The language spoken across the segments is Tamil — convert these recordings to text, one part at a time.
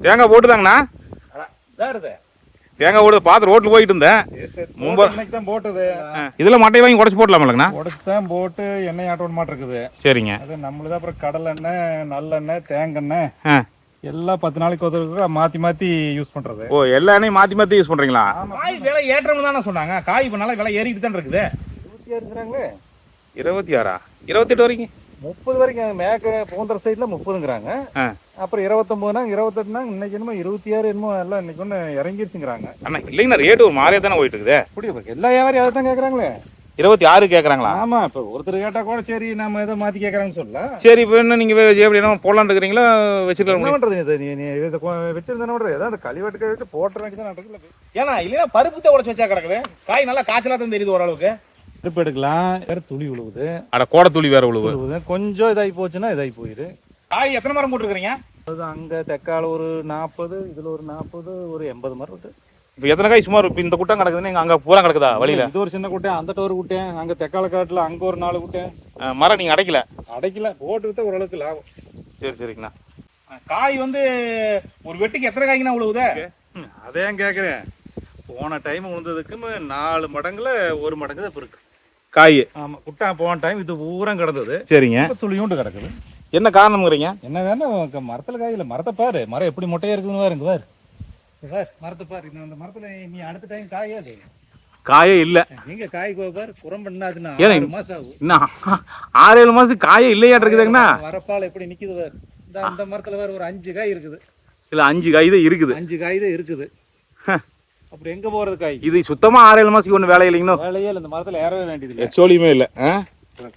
தேங்காய் போட்டுதாங்கண்ணா. இதாருது தேங்காய் போட்டு பார்த்து ரோட்டில் போயிட்டு இருந்தேன். சரி சரி மும்பை- தான் போட்டது. இதில் மட்டை வாங்கி உடச்சி போடலாமல்லங்கண்ணா. உடச்சு தான் போட்டு எண்ணெய் ஆட்டோன் மாட்டு இருக்குது சரிங்க. அது நம்மளது அப்புறம் கடலெண்ணெய் நல்லெண்ணெய் தேங்காய் ஆ. எல்லாம் பத்து நாளைக்கு ஒரு மாத்தி மாத்தி யூஸ் பண்றது. ஓ எல்லா எண்ணெயும் மாற்றி மாற்றி யூஸ் பண்ணுறீங்களா காய் விலை ஏற்றம் தானே சொன்னாங்க. காய் இப்போ நல்லா விலை ஏறிட்டு தான் இருக்குது. இருபத்தி ஆறு இருக்கிறாங்களே? இருபத்தி ஆறா? இருபத்தெட்டு வரைக்கும். முப்பது வரைக்கும். மேக்க பூந்தர சைடில் முப்பதுங்கிறாங்க. ஆ. அப்புறம் இருபத்தொம்போதுனா இருபத்தெட்டுனா இன்னைக்கு என்னமோ இருபத்தி ஆறு என்னமோ எல்லாம் இன்னைக்கு ஒன்று இறங்கிருச்சுங்கிறாங்க. அண்ணா இல்லைங்கண்ணா ரேட்டு ஒரு மாதிரியே தானே போயிட்டு இருக்குது அப்படி எல்லா வியாபாரியும் அதை தான் கேட்குறாங்களே இருபத்தி ஆறு கேட்குறாங்களா ஆமா இப்போ ஒருத்தர் கேட்டா கூட சரி நம்ம எதை மாத்தி கேட்குறாங்கன்னு சொல்லலாம் சரி இப்போ என்ன நீங்கள் எப்படி என்ன போடலான்னு இருக்கிறீங்களா? வச்சுக்கலாம் என்ன பண்றது இது நீ நீ இதை கொ- வச்சிருந்தா பண்றது ஏதாவது கழிவெட்டு கழிவெட்டு போட்டுற வேண்டியது தான் நடக்குது ஏன்னா இல்லைன்னா பருப்பு உடச்சி வச்சா கிடக்குது. காய் நல்லா காய்ச்சலாக தான் தெரியுது ஓரளவுக்கு. பருப்பு எடுக்கலாம் வேற துளி விழுவுது அட கோடை துளி வேற விழுவுது கொஞ்சம் இதாகி போச்சுன்னா இதாகி போயிரு. காய் எத்தனை மரம் போட்டுருக்கீங்க அது அங்க தெக்கால ஒரு நாற்பது இதுல ஒரு நாற்பது ஒரு எண்பது மரம் இருக்கு. இப்போ எத்தனை காய் சுமார் இப்போ இந்த குட்டம் கிடக்குதுன்னு இங்கே அங்கே பூரா கிடக்குதா வழியில்? இது ஒரு சின்ன குட்டை அந்த ஒரு குட்டேன் அங்க தெக்கால காட்டுல அங்க ஒரு நாலு குட்டேன் மரம் நீங்கள் அடைக்கல? அடைக்கல போட்டு வித்தா ஓரளவுக்கு லாபம். சரி சரிங்கண்ணா. காய் வந்து ஒரு வெட்டுக்கு எத்தனை காய்க்குண்ணா உழுவுதே? அதே கேக்குறேன். போன டைம் உழுந்ததுக்கு நாலு மடங்குல ஒரு மடங்கு தான் இப்ப இருக்கு. காய். ஆமா குட்டா போன டைம் இது ஊரம் கிடந்தது. சரிங்க. துளியூண்டு கிடக்குது. என்ன காரணம்ங்கிறீங்க? என்ன வேணும்? மரத்துல காய் இல்ல. மரத்தை பாரு. மரம் எப்படி மொட்டையா இருக்குதுன்னு பாரு இங்க பாரு. பாரு மரத்தை பாரு. இந்த மரத்துல நீ அடுத்த டைம் காயாது காயே இல்லை. நீங்க காய் பாரு? குரம்பண்ணா அதுன்னா ஏன் ஆறு மாசம் ஆகும். இன்னும் ஆறு ஏழு மாதத்துக்கு காயே இல்லையாட்டு இருக்குதுங்கண்ணா வரப்பால் எப்படி நிக்குது பாரு. இந்த அந்த மரத்துல வேற ஒரு அஞ்சு காய் இருக்குது. இல்லை அஞ்சு காய் தான் இருக்குது. அஞ்சு காய் தான் இருக்குது. அப்புறம் எங்க போறது காய்? இது சுத்தமாக ஆறு ஏழு மாதத்துக்கு ஒன்றும் வேலை இல்லைங்கண்ணோ. வேலையே இல்லை. இந்த மரத்துல ஏறவே வேண்டியது இல்லை. எச்சோலியுமே இல்லை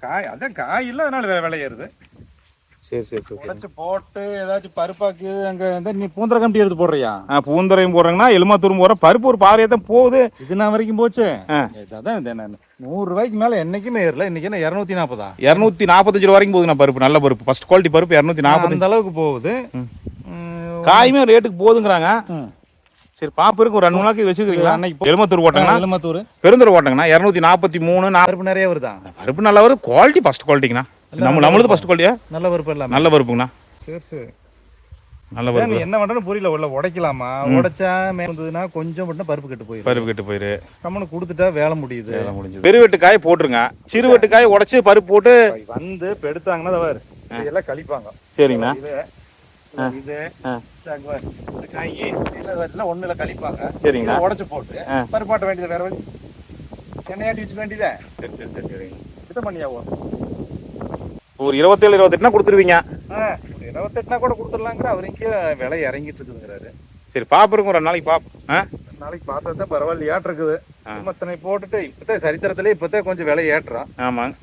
காய் அதான் காய் இல்லை அதனால வேலை ஏறுது சரி சரி சரி உடைச்சு போட்டு ஏதாச்சும் பருப்பாக்கு அங்க வந்து நீ பூந்தர கம்பி எடுத்து போடுறியா? பூந்தரையும் போடுறாங்கன்னா எலுமாத்தூரும் போகிற பருப்பு ஒரு பாறையாக தான் போகுது. இது நான் வரைக்கும் போச்சு. அதான் இது என்ன நூறு ரூபாய்க்கு மேல என்னைக்குமே ஏறல. இன்னைக்கு என்ன இரநூத்தி நாற்பதா? இரநூத்தி நாற்பத்தஞ்சு ரூபா வரைக்கும் போகுதுண்ணா பருப்பு நல்ல பருப்பு. ஃபர்ஸ்ட் குவாலிட்டி பருப்பு இரநூத்தி அந்த அளவுக்கு போகுது. காயுமே ரேட்டுக்கு போகுதுங்கிறாங்க. சரி பாப்பு இருக்கு ஒரு ரெண்டு நாளைக்கு வச்சுக்கிறீங்களா? அன்னைக்கு எலுமத்தூர் ஓட்டங்கண்ணா. எலுமத்தூர் பெருந்தூர் ஓட்டங்கண்ணா. இரநூத்தி நாற்பத்தி மூணு பருப்பு நிறைய வருதா? பருப்பு நல்லா வருது. குவாலிட்டி ஃபர்ஸ்ட் குவாலிட்டிங்கண்ணா நம்ம நம்மளது ஃபர்ஸ்ட் குவாலிட்டியா நல்ல பருப்பு இல்லாம. நல்ல பருப்புங்கண்ணா சரி சரி. நல்ல பருப்பு என்ன பண்றேன்னு புரியல உள்ள உடைக்கலாமா? உடைச்சா மேல வந்ததுன்னா கொஞ்சம் மட்டும் பருப்பு கெட்டு போயிடும் பருப்பு கெட்டு போயிரு. கம்மனு கொடுத்துட்டா வேலை முடியுது. வேலை முடிஞ்சது. பெருவெட்டு காய் போட்டுருங்க. சிறுவெட்டு காய் உடைச்சு பருப்பு போட்டு வந்து எடுத்தாங்கன்னா பாரு. இதெல்லாம் கழிப்பாங்க. சரிங்கண்ணா. இது காய் இல்ல எல்லாம் ஒண்ணுல கழிப்பாங்க. சரிங்கண்ணா. இதை உடைச்சு போட்டு. பருப்பாட்ட வேண்டியது வேற வழி எண்ணெயாட்டி வச்சுக்க வேண்டியதே? சரி சரி சரி சரிங்க இது பண்ணியாவும் ஒரு இருபத்தேழு இருபத்தெட்டுனா கொடுத்துருவீங்க. இருபத்தெட்டுனா கூட கொடுத்துடலாங்கிற அவர் இங்கே விலை இறங்கிட்டு இருக்குதுங்கிறாரு சரி பாப்பு இருக்கும் ஒரு ரெண்டு நாளைக்கு பாப்பு ஆ? நாளைக்கு பார்த்தா தான் பரவாயில்லையாட்டு இருக்குது. மத்தனை போட்டுட்டு இப்பதான் சரித்திரத்திலே இப்பதான் கொஞ்சம் விலை ஏற்றுறான் ஆமாங்க.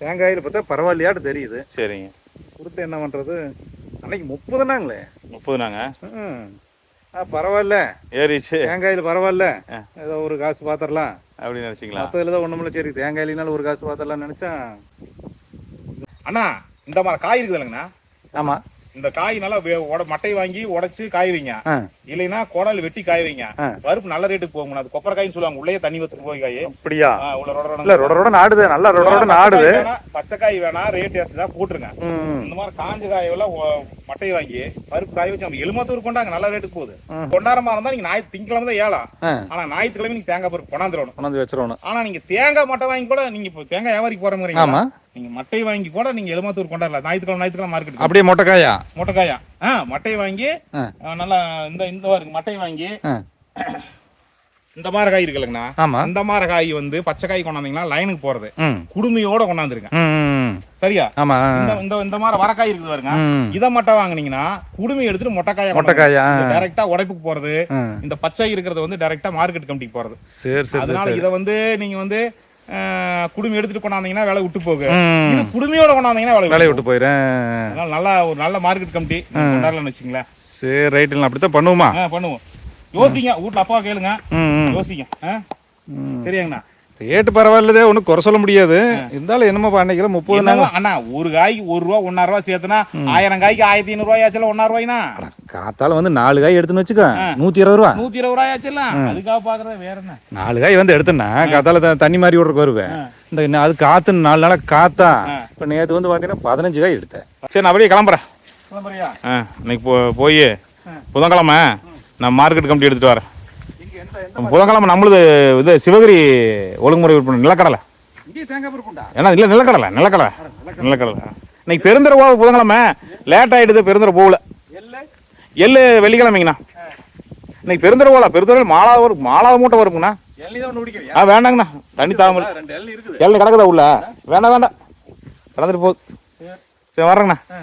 தேங்காயில் பார்த்தா பரவாயில்லையாட்டு தெரியுது. சரிங்க. கொடுத்து என்ன பண்றது? அன்னைக்கு முப்பதுனாங்களே. முப்பதுனாங்க. ஆ பரவாயில்ல. ஏறிச்சு. தேங்காயில் பரவாயில்ல. ஏதோ ஒரு காசு பார்த்துடலாம். அப்படின்னு நினைச்சிங்களா? மற்றதுல தான் ஒண்ணுமில்ல சரி தேங்காயிலினாலும் ஒரு காசு பார்த்துடலாம்னு நினைச்சா அண்ணா இந்த மாதிரி காய் இருக்குது இல்லைங்கண்ணா ஆமா. இந்த காய் நல்லா மட்டை வாங்கி உடைச்சு காய வைங்க. இல்லைன்னா குடல் வெட்டி காய வைங்க. பருப்பு நல்ல ரேட்டுக்கு போகும் அது கொப்பரை காய்னு சொல்லுவாங்க. உள்ளே தண்ணி வத்து போய் காய். அப்படியா? இல்ல ரொட ரொட நாடுது நல்லா ரொட ரொட நாடுது பச்சை காய் வேணா- ரேட் ஏற்றதா போட்டுருங்க. இந்த மாதிரி காஞ்ச காயெல்லாம் மட்டையை வாங்கி பருப்பு காய வச்சு நம்ம எலுமத்தூர் கொண்டாங்க. நல்ல ரேட்டுக்கு போகுது. கொண்டாரமா இருந்தா நீங்க ஞாயிற்று திங்கக்கிழமை தான் ஏழா ஆ. ஆனா ஞாயிற்றுக்கிழமை நீங்க தேங்காய் பருப்பு கொண்டாந்துடணும் கொண்டாந்து வச்சிடணும் ஆனா நீங்க தேங்காய் மட்டை வாங்கி கூட நீங்க இப்போ தேங்காய் வியாபாரிக்கு போற மாதிரி ஆமா. நீங்க மட்டை வாங்கி கூட நீங்க எலுமத்தூர் கொண்டாடலாம் ஞாயிற்றுக்கிழமை ஞாயிற்றுக்கிழமை மார்க்கெட் அப்படியே மொட்டைக்காயா? முட்டைக்காயா. ஆ மட்டை வாங்கி நல்லா இந்த இந்த பாருங்க மட்டை வாங்கி. இந்த மாதிரி காய் இருக்குல்லங்கண்ணா. ஆமா. அந்த மாதிரி காய் வந்து பச்சை காய் கொண்டாந்தீங்கன்னா லைனுக்கு போறது. குடுமையோட கொண்டாந்துருங்க. சரியா? ஆமா இந்த இந்த இந்த மாதிரி வரக்காய் இருக்குது பாருங்க. இதை மட்டும் வாங்குனீங்கன்னா குடுமி எடுத்துட்டு மொட்டைக்காய மொட்டைக்காயா டைரக்டா உடைப்புக்கு போறது. இந்த பச்சை இருக்கிறது வந்து டைரக்டா மார்க்கெட் கமிட்டிக்கு போறது. சரி சரி அதனால இதை வந்து நீங்க வந்து குடுமி எடுத்துட்டு கொண்டாந்தீங்கன்னா விலை விட்டு போகு. இது குடுமையோட கொண்டாந்தீங்கன்னா விலை வேலையை விட்டு போகும். அதனால நல்லா ஒரு நல்ல மார்க்கெட் கமிட்டி கொண்டாடலாம்னு வச்சுங்களேன் சரி ரைட்டு அப்படித்தான் பண்ணுவோமா? பண்ணுவோம். யோசிங்க. வீட்ல அப்பா கேளுங்க. யோசிங்க. சரியாங்கண்ணா. ரேட்டு பரவாயில்லதே ஒன்றும் குறை சொல்ல முடியாது. இருந்தாலும் என்னமோ அன்னைக்கு முப்பது என்னவோ, அண்ணா ஒரு காய்க்கு ஒரு ரூபா ஒன்னா ரூபா சேர்த்துனா ஆயிரம் காய்க்கு ஆயிரத்தி ஐநூறு ரூபாய் ஆச்சுல ஒன்னா ரூபாய்னா? காத்தால வந்து நாலு காய் எடுத்துன்னு வச்சுக்க நூத்தி இருபது ரூபா. நூத்தி இருபது ரூபாய் ஆச்சுல அதுக்காக பாக்குறது வேற என்ன? நாலு காய் வந்து எடுத்தேன்னா காத்தால தண்ணி மாதிரி விட்றக்கு வருவேன் இந்த அது காத்து நாலு நாளா காத்தா. இப்போ நேற்று வந்து பார்த்தீங்கன்னா பதினஞ்சு காய் எடுத்தேன். சரி நான் அப்படியே கிளம்புறேன். கிளம்புறியா? ஆ இன்னைக்கு போ போய் புதன்கிழமை நான் மார்க்கெட் கமிட்டி எடுத்துட்டு வரேன். புதன்கிழமை நம்மளுது இது சிவகிரி ஒழுங்குமுறை விற்பனை நிலக்கடலை. ஏன்னா இல்லை நிலக்கடலை நிலக்கடலை. நிலக்கடலை இன்னைக்கு பெருந்தர போக புதன்கிழமை. லேட் ஆகிடுது பெருந்தர போகல. எள்ளு? வெள்ளிக்கிழமைங்கண்ணா. இன்னைக்கு பெருந்தர போகல பெருந்தர மாலாவது வரும் மாலாவது மூட்டை வருங்கண்ணா ஆ வேண்டாங்கண்ணா. தண்ணி தாமல். எள்ளி கிடக்குதா உள்ள? வேண்டாம் வேண்டாம். கலந்துட்டு போகுது சரி வர்றேங்கண்ணா. ஆ.